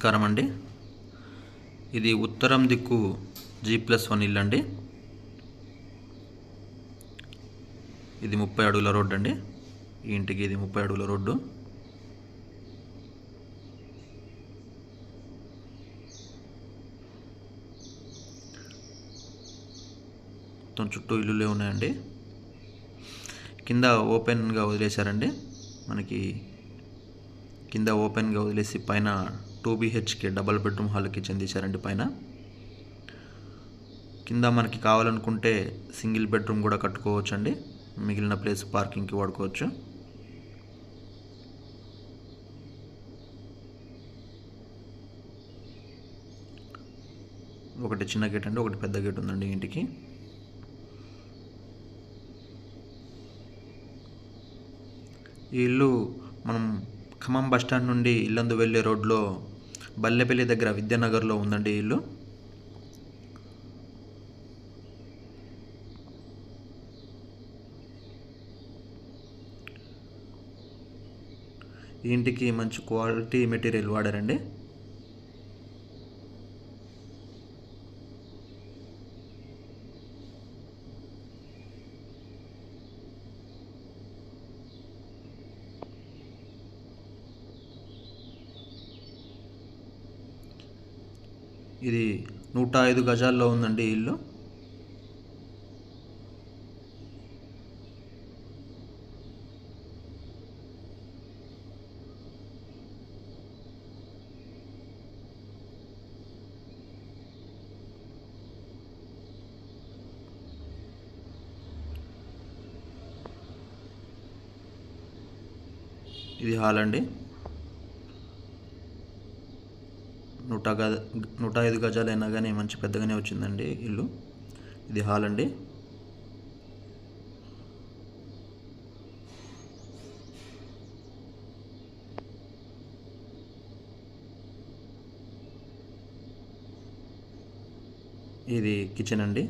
నమస్కారం అండి. ఇది ఉత్తరం దిక్కు జీ ప్లస్ వన్ ఇల్లు అండి. ఇది ముప్పై అడుగుల రోడ్డు అండి. ఈ ఇంటికి ఇది ముప్పై అడుగుల రోడ్డు. మొత్తం చుట్టూ ఇల్లులే ఉన్నాయండి. కింద ఓపెన్గా వదిలేశారండి. మనకి కింద ఓపెన్గా వదిలేసి పైన టూ బీహెచ్కే డబల్ బెడ్రూమ్ హాల్కి చెందించారండి పైన. కింద మనకి కావాలనుకుంటే సింగిల్ బెడ్రూమ్ కూడా కట్టుకోవచ్చు అండి మిగిలిన ప్లేస్ పార్కింగ్కి వాడుకోవచ్చు. ఒకటి చిన్న గేట్ అండి ఒకటి పెద్ద గేట్ ఉందండి ఇంటికి. ఈ ఇల్లు మనం ఖమ్మం బస్టాండ్ నుండి ఇల్లందు వెళ్ళే రోడ్లో బల్లెపల్లి దగ్గర విద్యానగర్లో ఉందండి ఇల్లు. ఈ ఇంటికి మంచి క్వాలిటీ మెటీరియల్ వాడారండి. ఇది నూట ఐదు గజాల్లో ఉందండి ఇల్లు. ఇది హాల్ అండి. నూట గజ నూట ఐదు గజాలైనా కానీ మంచి పెద్దగానే వచ్చిందండి ఇల్లు. ఇది హాల్ అండి. ఇది కిచెన్ అండి.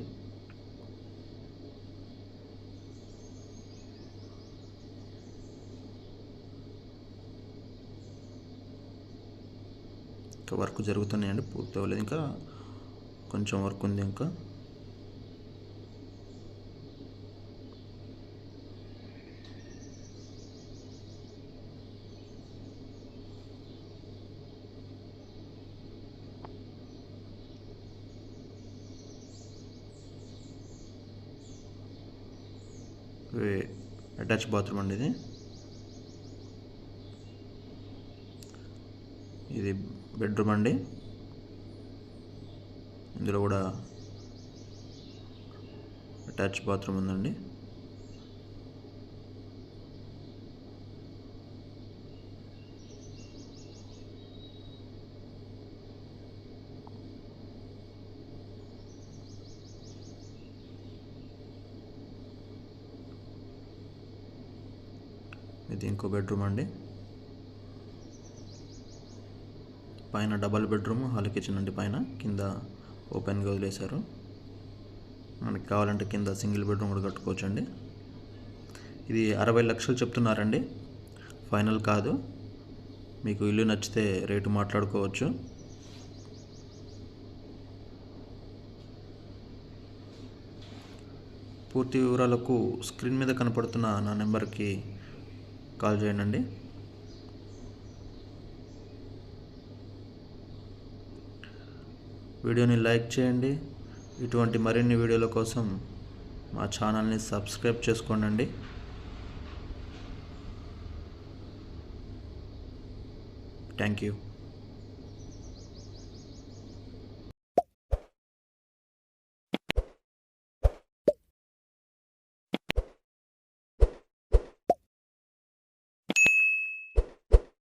వర్క్ జరుగుతున్నాయండి పూర్తి అవ్వలేదు. ఇంకా కొంచెం వర్క్ ఉంది ఇంకా. అటాచ్ బాత్రూమ్ అండి ఇది. ఇది బెడ్రూమ్ అండి. ఇందులో కూడా అటాచ్ బాత్రూమ్ ఉందండి. ఇది ఇంకో బెడ్రూమ్ అండి. పైన డబల్ బెడ్రూమ్ హాల్ కిచెన్ అండి పైన. కింద ఓపెన్గా వదిలేశారు. మనకి కావాలంటే కింద సింగిల్ బెడ్రూమ్ కూడా కట్టుకోవచ్చు అండి ఇది అరవై లక్షలు చెప్తున్నారండి. ఫైనల్ కాదు. మీకు ఇల్లు నచ్చితే రేటు మాట్లాడుకోవచ్చు. పూర్తి వివరాలకు స్క్రీన్ మీద కనపడుతున్న నా నెంబర్కి కాల్ చేయండి వీడియోని లైక్ చేయండి. ఇటువంటి మరిన్ని వీడియోల కోసం మా ఛానల్ని సబ్స్క్రైబ్ చేసుకోండి థ్యాంక్ యూ.